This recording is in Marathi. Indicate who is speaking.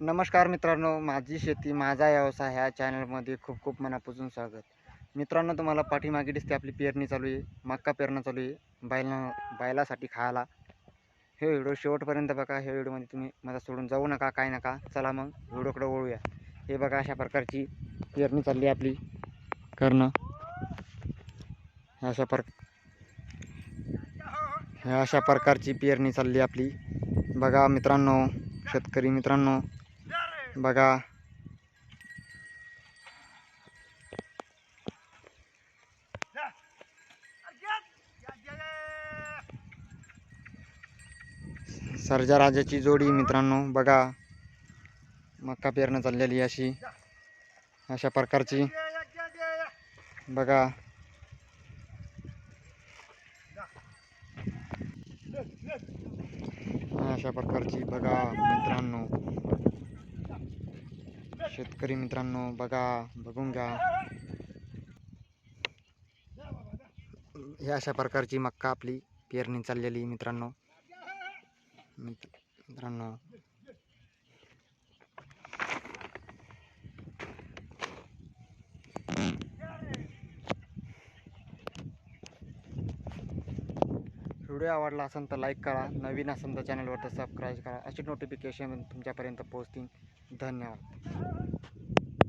Speaker 1: नमस्कार मित्रांनो माझी शेती माझा व्यवसाय ह्या चॅनलमध्ये खूप खूप मनापासून स्वागत. मित्रांनो तुम्हाला पाठीमागे दिसते आपली पेरणी चालू आहे मक्का पेरणं चालू आहे बैला बैलासाठी खायला. हे व्हिडिओ शेवटपर्यंत बघा हे व्हिडिओमध्ये तुम्ही मला सोडून जाऊ नका काय नका. चला मग व्हिडिओकडे वळूया. हे बघा अशा प्रकारची पेरणी चालली आहे आपली. करणं. अशा प्रक अशा प्रकारची पेरणी चालली आहे आपली. बघा मित्रांनो शेतकरी मित्रांनो बघा. सर्जा राजाची जोडी मित्रांनो बघा. मक्का पेरणं चाललेली अशी. अशा प्रकारची. बघा. अशा प्रकारची बघा मित्रांनो. शेतकरी मित्रांनो बघा बघून घ्या. ही अशा प्रकारची मक्का आपली पेरणी चाललेली मित्रांनो. मित्र- मित्रांनो व्हिडिओ आवडला असेल तर लाईक करा नवीन असेल तर चॅनलवर तर सबस्क्राईब करा. अशी नोटिफिकेशन तुमच्यापर्यंत पोहोचतील. धन्यवाद.